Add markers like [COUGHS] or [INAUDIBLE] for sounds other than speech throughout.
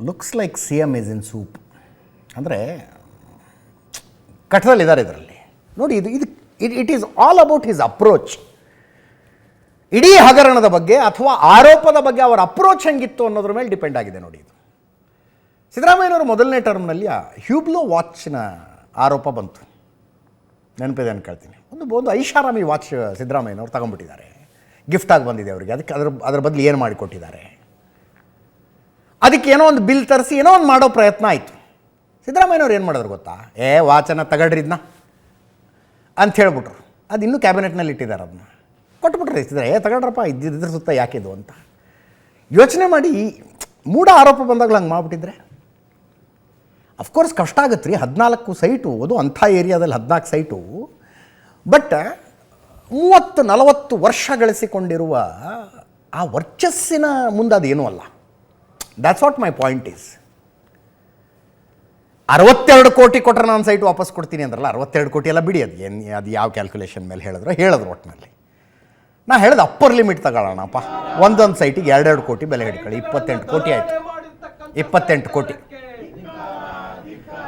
Looks like C M is in soup ಅಂದರೆ ಕಟ್ಟದಲ್ಲಿದ್ದಾರೆ ಇದರಲ್ಲಿ. ನೋಡಿ ಇದು ಇದು it it is all about his approach ಇಡೀ ಹಗರಣದ ಬಗ್ಗೆ ಅಥವಾ ಆರೋಪದ ಬಗ್ಗೆ ಅವರ ಅಪ್ರೋಚ್ ಹೆಂಗಿತ್ತು ಅನ್ನೋದ್ರ ಮೇಲೆ ಡಿಪೆಂಡ್ ಆಗಿದೆ ನೋಡಿ ಇದು. ಸಿದ್ದರಾಮಯ್ಯನವರು ಮೊದಲನೇ ಟರ್ಮ್ನಲ್ಲಿ ಹ್ಯೂಬ್ಲೋ ವಾಚ್ನ ಆರೋಪ ಬಂತು. ನೆನಪಿದೆ ಅನ್ಕೊಳ್ತೀನಿ ಒಂದು ಒಂದು ಐಷಾರಾಮಿ ವಾಚ್ ಸಿದ್ದರಾಮಯ್ಯನವ್ರು ತಗೊಂಡ್ಬಿಟ್ಟಿದ್ದಾರೆ. ಗಿಫ್ಟಾಗಿ ಬಂದಿದೆ ಅವರಿಗೆ. ಅದಕ್ಕೆ ಅದ್ರ ಅದ್ರ ಬದಲು ಏನು ಮಾಡಿಕೊಟ್ಟಿದ್ದಾರೆ? ಅದಕ್ಕೆ ಏನೋ ಒಂದು ಬಿಲ್ ತರಿಸಿ ಏನೋ ಒಂದು ಮಾಡೋ ಪ್ರಯತ್ನ ಆಯಿತು. ಸಿದ್ದರಾಮಯ್ಯವ್ರು ಏನು ಮಾಡಿದ್ರು ಗೊತ್ತಾ? ಏ, ವಾಚನ ತಗಡ್ರಿ ಇದನ್ನ ಅಂತ ಹೇಳ್ಬಿಟ್ರು. ಅದು ಇನ್ನೂ ಕ್ಯಾಬಿನೆಟ್ನಲ್ಲಿ ಇಟ್ಟಿದ್ದಾರೆ ಅದನ್ನ ಕೊಟ್ಬಿಟ್ರಿ ಸಿದ್ದರ ಏ, ತಗಡ್ರಪ್ಪ ಇದ್ರ ಸುತ್ತ ಯಾಕಿದು ಅಂತ. ಯೋಚನೆ ಮಾಡಿ, ಮೂಢ ಆರೋಪ ಬಂದಾಗಲೂ ಹಂಗೆ ಮಾಡಿಬಿಟ್ಟಿದ್ರೆ? ಅಫ್ಕೋರ್ಸ್ ಕಷ್ಟ ಆಗುತ್ತೆ ರೀ ಹದಿನಾಲ್ಕು ಸೈಟು, ಅದು ಅಂಥ ಏರಿಯಾದಲ್ಲಿ ಹದಿನಾಲ್ಕು ಸೈಟು. ಬಟ್, ಮೂವತ್ತು ನಲವತ್ತು ವರ್ಷ ಗಳಿಸಿಕೊಂಡಿರುವ ಆ ವರ್ಚಸ್ಸಿನ ಮುಂದೆ ಅದೇನೂ ಅಲ್ಲ. That's what my point is ಅರವತ್ತೆರಡು ಕೋಟಿ ಕೊಟ್ಟರೆ ನಾನು ಸೈಟ್ ವಾಪಸ್ ಕೊಡ್ತೀನಿ ಅಂದ್ರಲ್ಲ, ಅರವತ್ತೆರಡು ಕೋಟಿ ಎಲ್ಲ ಬಿಡಿ. ಅದು ಏನು ಅದು ಯಾವ ಕ್ಯಾಲ್ಕುಲೇಷನ್ ಮೇಲೆ ಹೇಳಿದ್ರು? ಹೇಳಿದ್ರು ಒಟ್ಟಿನಲ್ಲಿ ನಾ ಹೇಳಿದ ಅಪ್ಪರ್ ಲಿಮಿಟ್ ತಗೊಳ್ಳೋಣಪ್ಪ. ಒಂದೊಂದು ಸೈಟಿಗೆ ಎರಡೆರಡು ಕೋಟಿ ಬೆಲೆ ಹಿಡ್ಕೊಳ್ಳಿ. ಇಪ್ಪತ್ತೆಂಟು ಕೋಟಿ ಆಯಿತು. ಇಪ್ಪತ್ತೆಂಟು ಕೋಟಿ.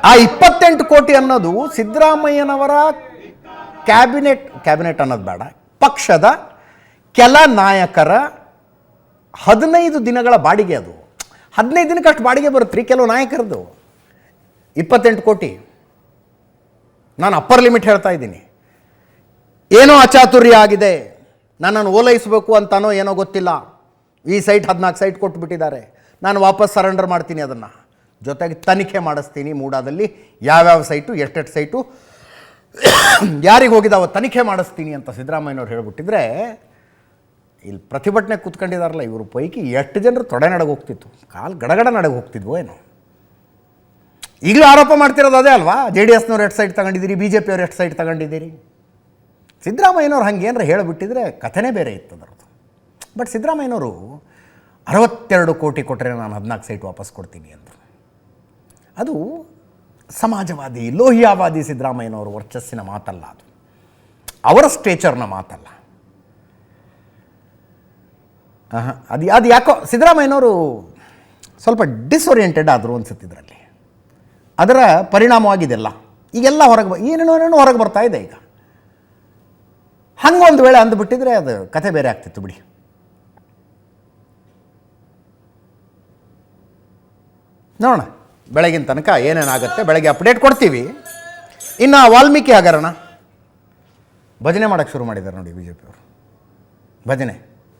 ಆ ಇಪ್ಪತ್ತೆಂಟು ಕೋಟಿ ಅನ್ನೋದು ಸಿದ್ದರಾಮಯ್ಯನವರ ಕ್ಯಾಬಿನೆಟ್ ಕ್ಯಾಬಿನೆಟ್ ಅನ್ನೋದು ಬೇಡ. ಪಕ್ಷದ ಕೆಲ ನಾಯಕರ ಹದಿನೈದು ದಿನಗಳ ಬಾಡಿಗೆ ಅದು. ಹದಿನೈದು ದಿನಕ್ಕೆ ಅಷ್ಟು ಬಾಡಿಗೆ ಬರುತ್ತೆ ರೀ ಕೆಲವು ನಾಯಕರದ್ದು. ಇಪ್ಪತ್ತೆಂಟು ಕೋಟಿ. ನಾನು ಅಪ್ಪರ್ ಲಿಮಿಟ್ ಹೇಳ್ತಾ ಇದ್ದೀನಿ. ಏನೋ ಅಚಾತುರ್ಯ ಆಗಿದೆ. ನನ್ನನ್ನು ಓಲೈಸಬೇಕು ಅಂತಾನೋ ಏನೋ ಗೊತ್ತಿಲ್ಲ. ಈ ಸೈಟ್ ಹದಿನಾಲ್ಕು ಸೈಟ್ ಕೊಟ್ಬಿಟ್ಟಿದ್ದಾರೆ. ನಾನು ವಾಪಸ್ ಸರೆಂಡರ್ ಮಾಡ್ತೀನಿ ಅದನ್ನು. ಜೊತೆಗೆ ತನಿಖೆ ಮಾಡಿಸ್ತೀನಿ ಮೂಡಾದಲ್ಲಿ. ಯಾವ್ಯಾವ ಸೈಟು, ಎಷ್ಟೆಷ್ಟು ಸೈಟು. [COUGHS] ಯಾರಿಗೆ ಹೋಗಿದಾವ ತನಿಖೆ ಮಾಡಿಸ್ತೀನಿ ಅಂತ ಸಿದ್ದರಾಮಯ್ಯನವ್ರು ಹೇಳ್ಬಿಟ್ಟಿದ್ರೆ ಇಲ್ಲಿ ಪ್ರತಿಭಟನೆ ಕೂತ್ಕೊಂಡಿದಾರಲ್ಲ, ಇವರು ಪೈಕಿ ಎಷ್ಟು ಜನರು ತೊಡೆ ನಡಗೆ ಹೋಗ್ತಿತ್ತು. ಕಾಲು ಗಡಗಡ ನಡಗೆ ಹೋಗ್ತಿದ್ವು ಏನು. ಈಗಲೂ ಆರೋಪ ಮಾಡ್ತಿರೋದು ಅದೇ ಅಲ್ವಾ? ಜೆ ಡಿ ಎಸ್ನವ್ರು ಎಷ್ಟು ಸೈಟ್ ತಗೊಂಡಿದ್ದೀರಿ, ಬಿ ಜೆ ಪಿಯವ್ರು ಎಷ್ಟು ಸೈಟ್ ತಗೊಂಡಿದ್ದೀರಿ? ಸಿದ್ದರಾಮಯ್ಯನವ್ರು ಹಂಗೇನಾರ ಹೇಳಿಬಿಟ್ಟಿದ್ರೆ ಕಥೆನೇ ಬೇರೆ ಇತ್ತು ಅದರದ್ದು. ಬಟ್ ಸಿದ್ದರಾಮಯ್ಯನವರು ಅರವತ್ತೆರಡು ಕೋಟಿ ಕೊಟ್ಟರೆ ನಾನು ಹದಿನಾಲ್ಕು ಸೈಟ್ ವಾಪಸ್ ಕೊಡ್ತೀನಿ ಅಂದರು. ಅದು ಸಮಾಜವಾದಿ, ಲೋಹಿಯಾವಾದಿ ಸಿದ್ದರಾಮಯ್ಯನವರು ವರ್ಚಸ್ಸಿನ ಮಾತಲ್ಲ ಅದು. ಅವರ ಸ್ಟೇಚರ್ನ ಮಾತಲ್ಲ. ಅದು ಅದು ಯಾಕೋ ಸಿದ್ದರಾಮಯ್ಯನವರು ಸ್ವಲ್ಪ ಡಿಸ್ಓರಿಯೆಂಟೆಡ್ ಆದರು ಅನ್ಸುತ್ತಿದ್ರಲ್ಲಿ ಅದರ ಪರಿಣಾಮವಾಗಿದೆಲ್ಲ. ಈಗೆಲ್ಲ ಹೊರಗೆ ಏನೇನೋ ಏನೇನೋ ಹೊರಗೆ ಬರ್ತಾ ಇದೆ ಈಗ. ಹಂಗೊಂದು ವೇಳೆ ಅಂದುಬಿಟ್ಟಿದ್ರೆ ಅದು ಕತೆ ಬೇರೆ ಆಗ್ತಿತ್ತು ಬಿಡಿ. ನೋಡೋಣ, ಬೆಳಗಿನ ತನಕ ಏನೇನಾಗುತ್ತೆ, ಬೆಳಗ್ಗೆ ಅಪ್ಡೇಟ್ ಕೊಡ್ತೀವಿ. ಇನ್ನು ವಾಲ್ಮೀಕಿ ಹಗರಣ. ಭಜನೆ ಮಾಡೋಕ್ಕೆ ಶುರು ಮಾಡಿದ್ದಾರೆ ನೋಡಿ ಬಿ ಜೆ ಪಿಯವರು ಭಜನೆ.